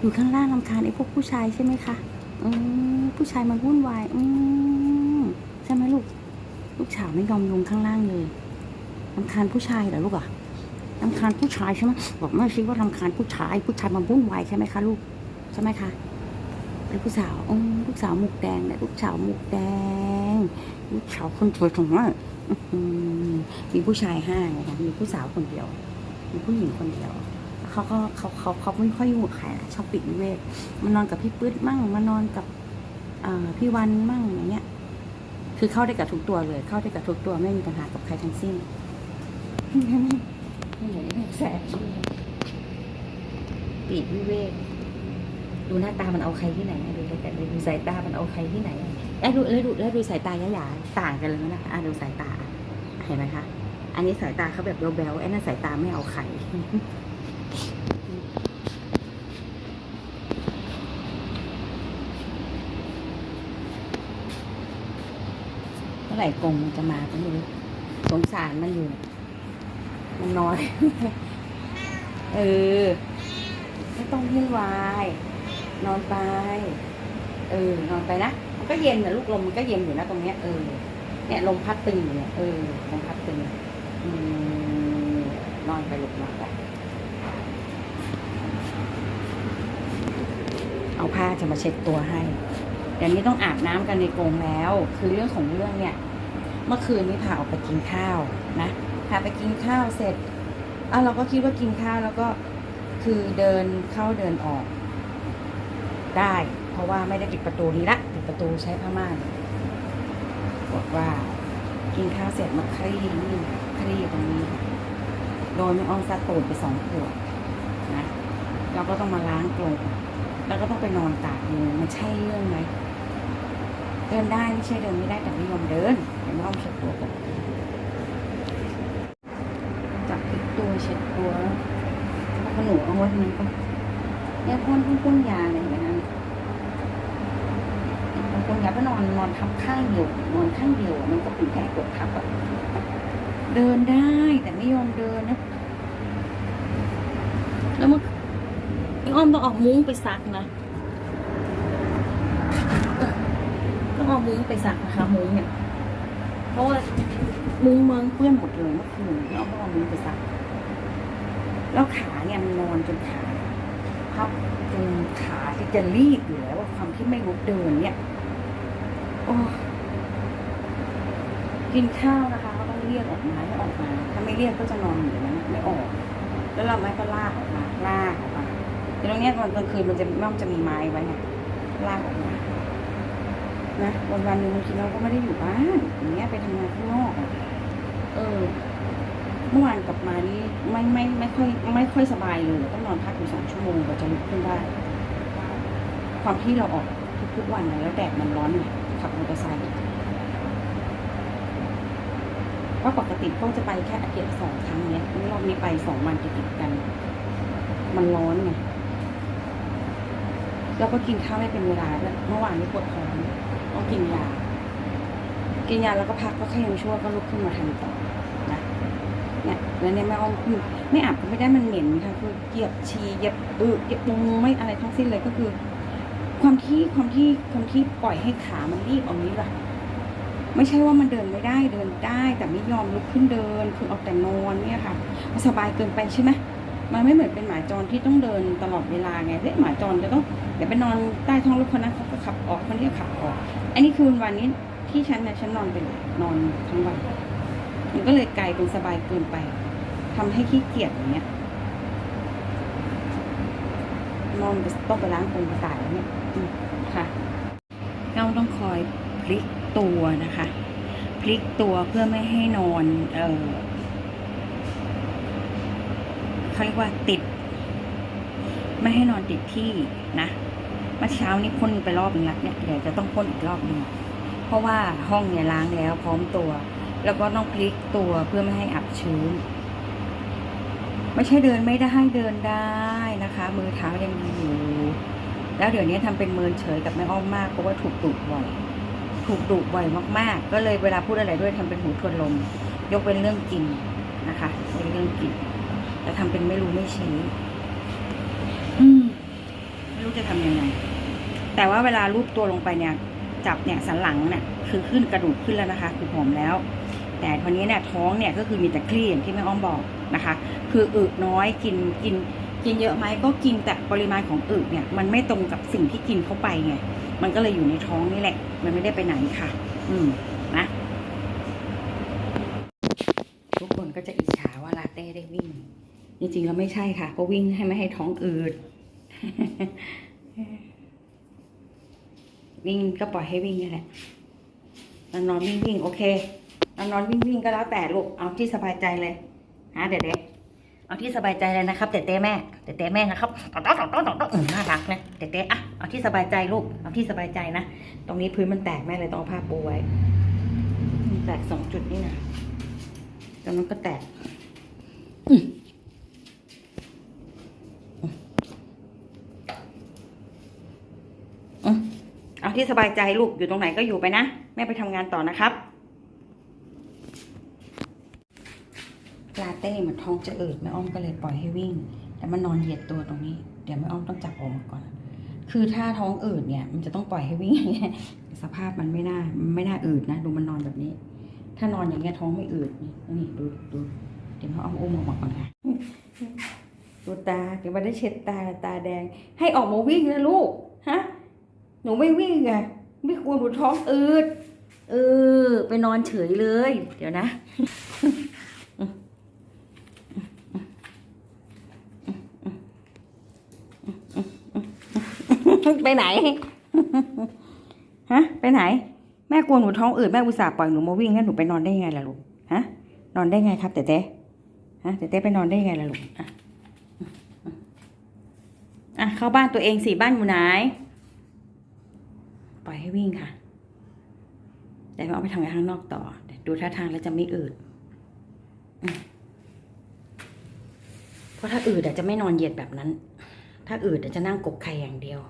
อยู่ข้างล่างลำคาญไอ้พวกผู้ชายใช่ไหมคะอืมผู้ชายมาวุ่นวายอืมใช่ไหมลูก ลูกสาวไม่ยอมลงข้างล่างเลยลำคาญผู้ชายเหรอลูกอะลำคาญผู้ชายใช่ไหมบอกแม่ซิว่าลำคาญผู้ชาย ผู้ชายมาวุ่นวายใช่ไหมคะลูกใช่ไหมคะเป็นผู้สาวอืมลูกสาวหมุกแดงเนี่ยลูกสาวหมุกแดง ลูกสาวคนสวยของแม่ะอือมีผู้ชายห้าไงคะมีผู้สาวคนเดียว มีผู้หญิงคนเดียว เขาก็เขาเขาเขาไม่ค่อยอยุ่กับใครนะชอบปิดวิเวกมานอนกับพี่ปื๊ดมั่งมานอนกับพี่วันมั่งอย่างเงี้ย คือเข้าได้กับทุกตัวเลย เข้าได้กับทุกตัวไม่มีปัญหากับใครทั้งสิ้นไม่เหมือนไอ้แสบปีกวิเวกดูหน้าตามันเอาใครที่ไหนดูแต่ดูสายตามันเอาใครที่ไหนไอ้ดูแล้วดูแล้วดูสายตายะหยาต่างกันเลยนะคะอะดูสายตา เห็นไหมคะ อันนี้สายตาเขาแบบแบ๊วๆไอ้นั่นสายตาไม่เอาใคร เมื่อไหร่กงมันจะมาก็ไม่รู้สงสารมันอยู่ มันน้อย เออ ไม่ต้องวุ่นวาย นอนไป เออ นอนไปนะ มันก็เย็นนะลูกลมมันก็เย็นอยู่นะตรงเนี้ย เออ เนี่ยลมพัดตึงอยู่เนี่ย เออ ลมพัดตึง อืมนอนไปลูกนอนไป เอาผ้าจะมาเช็ดตัวให้เดี๋ยวนี้ต้องอาบน้ำกันในกรงแล้ว คือเรื่องของเรื่องเนี่ย เมื่อคืนนี้พาออกไปกินข้าวนะพาไปกินข้าวเสร็จอะเราก็คิดว่ากินข้าวแล้วก็คือเดินเข้าเดินออก ได้ เพราะว่าไม่ได้ปิดประตูนี้ละปิดประตูใช้ผ้าม่านบอกว่า กินข้าวเสร็จมาคลี่นี่คลี่ตรงนี้ โดยไม่อ้อมซัดตูดไปสองขวดนะเราก็ต้องมาล้างกรง แล้วก็ต้องไปนอนตากยุงมันใช่เรื่องไหมเดินได้ไม่ใช่เดินไม่ได้แต่ไม่ยอมเดินเดี๋ยวไม่อ้อมเช็ดตัวก่อนจับพลิกตัวเช็ดตัวแล้วก็หนูเอาไว้ตรงนี้ก่อนเนี่ยพ่นพ่นพ่นยาอะไรแบบนั้นพ่นยาก็นอนนอนทับข้างเดียวนอนข้างเดียวมันก็เป็นแผลกดทับอะเดินได้แต่ไม่ยอมเดินนะแล้วมัน อ้อมต้องเออกมุ้งไปซักนะต้องเอามุ้งไปซักนะคะมุ้งเนี่ยเพราะว่ามุ้งเมืองเปื้อนหมดเลยเมื่อคืนแล้วต้องเอามุ้งไปซัก แล้วขาเนี่ยมันนอนจนขาพับจนขาที่จะรีบอยู่แล้วว่าความที่ไม่ลุกเดินเนี่ยโอ้กินข้าวนะคะก็ต้องเรียกออกมาให้ออกมา ถ้าไม่เรียกก็จะนอนอยู่นั้นไม่ออก แล้วเราไม่ก็ลากออกมาลากออก ตรงนี้ตอนกลางคืนมันจะมันจะมีไม้ไว้ไงลากออกมานะวันวันหนึ่งบางทีเราก็ไม่ได้อยู่บ้านอย่างเงี้ยไปทำงานข้างนอกอะเออเมื่อวานกลับมานี่ไม่ไม่ไม่ค่อยไม่ค่อยสบายเลยต้องนอนพักอยู่สองชั่วโมงกว่าจะลุกขึ้นได้ ความที่เราออกทุกๆวันนะแล้วแดดมันร้อนเนี่ยขับมอเตอร์ไซค์เพราปกติก็จะไปแค่อาทิตย์ลสองครั้งเนี้ยรอบนี้ไปสองวันติดกัน มันร้อนไง แล้วก็กินข้าวไม่เป็นเวลาด้วยเมื่อวานนี้ปวดท้องต้องกินยา กินยาแล้วก็พักก็แค่ยังชั่วก็ลุกขึ้นมาทำต่อนะเนี่ยแล้วเนี่ยแม่อ้อมคือไม่อาบก็ไม่ได้มันเหม็นค่ะคือเหยียบชีเหยียบอึเหยียบมุงไม่อะไรทั้งสิ้นเลยก็คือ ความที่ความที่ความที่ปล่อยให้ขามันรีบเอานี้แหละไม่ใช่ว่ามันเดินไม่ได้เดินได้ แต่ไม่ยอมลุกขึ้นเดินคือเอาแต่นอนเนี่ยค่ะมันสบายเกินไปใช่ไหม มันไม่เหมือนเป็นหมาจรที่ต้องเดินตลอดเวลาไงเด็กหมาจรจะต้องเดี๋ยวไปนอนใต้ท้องรถคนนั้นเขาก็ขับออกคนนี้ก็ขับออก อันนี้คือวันนี้ที่ฉันเนี่ยฉันนอนไปเลยนอนทั้งวันมันก็เลยไกลเป็นสบายเกินไปทำให้ขี้เกียจอย่างเงี้ยนอนไปต้องไปล้างกรงกระต่ายแล้วเนี่ยค่ะเราต้องคอยพลิกตัวนะคะ พลิกตัวเพื่อไม่ให้นอน เออ เขาเรียกว่าติด ไม่ให้นอนติดที่นะเมื่อเช้านี้พ่นไปรอบนึงแล้วเนี่ยเดี๋ยวจะต้องพ่นอีกรอบหนึงเพราะว่าห้องเนี่ยล้างแล้วพร้อมตัว แล้วก็ต้องพลิกตัวเพื่อไม่ให้อับชื้น ไม่ใช่เดินไม่ได้ให้เดินได้นะคะ มือเท้ายังมีอยู่แล้วเดี๋ยวนี้ทำเป็นเมินเฉยกับแม่อ้อมมากเพราะว่าถูกดุบ่อยถูกดุบ่อยมากๆ ก็เลยเวลาพูดอะไรด้วยทำเป็นหูทวนลม ยกเป็นเรื่องกินนะคะเป็นเรื่องกิน แต่ทำเป็นไม่รู้ไม่ชี้อืมรู้จะทำยังไง แต่ว่าเวลารูปตัวลงไปเนี่ย จับเนี่ยสันหลังเนี่ยคือขึ้นกระดูกขึ้นแล้วนะคะ คือผอมแล้ว แต่ทีนี้เนี่ยท้องเนี่ยก็คือมีแต่คลี่อย่างที่แม่อ้อมบอกนะคะ คืออึน้อยกินกินกินเยอะไหมก็กินแต่ปริมาณของอึเนี่ย มันไม่ตรงกับสิ่งที่กินเข้าไปไงมันก็เลยอยู่ในท้องนี่แหละ มันไม่ได้ไปไหนค่ะ อืมนะทุกคนก็จะอิจฉาว่าลาเต้ได้วิ่ง จริงๆแล้วไม่ใช่ค่ะ ก็วิ่งให้ไม่ให้ท้องอืด วิ่งก็ปล่อยให้วิ่งนี่แหละนอนนอนวิ่งวิ่งโอเคนอนนอนวิ่งวิ่งก็แล้วแต่ลูก เอาที่สบายใจเลยฮะเด็ดๆเอาที่สบายใจเลยนะครับเตะเต้แม่เตะเต้แม่นะครับต่องต่องต่องต่อต่อต่ออืมน่ารักนะเตะเต้อะเอาที่สบายใจลูก เอาที่สบายใจนะ ตรงนี้พื้นมันแตกแม่เลยต้องเอาผ้าปูไว้ แตกสองจุดนี่นะตรงนั้นก็แตก อืมเอา ที่สบายใจลูกอยู่ตรงไหนก็อยู่ไปนะ แม่ไปทำงานต่อนะครับลาเต้เหมันท้องจะอืดแม่อ้อมก็เลยปล่อยให้วิ่ง แต่มันนอนเหยียดตัวตรงนี้ เดี๋ยวแม่อ้อมต้องจับออกมาก่อน คือถ้าท้องอืดเนี่ย มันจะต้องปล่อยให้วิ่งอย่างเงี้ยสภาพมันไม่น่าไม่น่าอืดนะ ดูมันนอนแบบนี้ ถ้านอนอย่างเงี้ยท้องไม่อืดนี่นี่ดูดูเดี๋ยวแม่อ้อมอุ้มออกมาก่อนค่ะดูตาเดี๋ยวมันได้เช็ดตาตาแดง ให้ออกมาวิ่งนะลูกฮะ หนูไม่วิ่งไงไม่ควรหนูท้องอืดเออ ไปนอนเฉยเลย เดี๋ยวนะไปไหน ฮะ ไปไหน แม่กลัวหนูท้องอืดแม่อุตส่าห์ปล่อยหนูมาวิ่งงั้นหนูไปนอนได้ยังไงล่ะลูก ฮะ นอนได้ไงครับเต้เต้ฮะเต้เต้ไปนอนได้ยังไงล่ะลูก อะอะเข้าบ้านตัวเองสิบ้านอยู่ไหน ปล่อยให้วิ่งค่ะ แต่ไม่เอาไปทำงานข้างนอกต่อ ดูท่าทางแล้วจะไม่อืดเพราะถ้าอืดอะจะไม่นอนเหยียดแบบนั้น ถ้าอืดอะจะนั่งกกไข่อย่างเดียว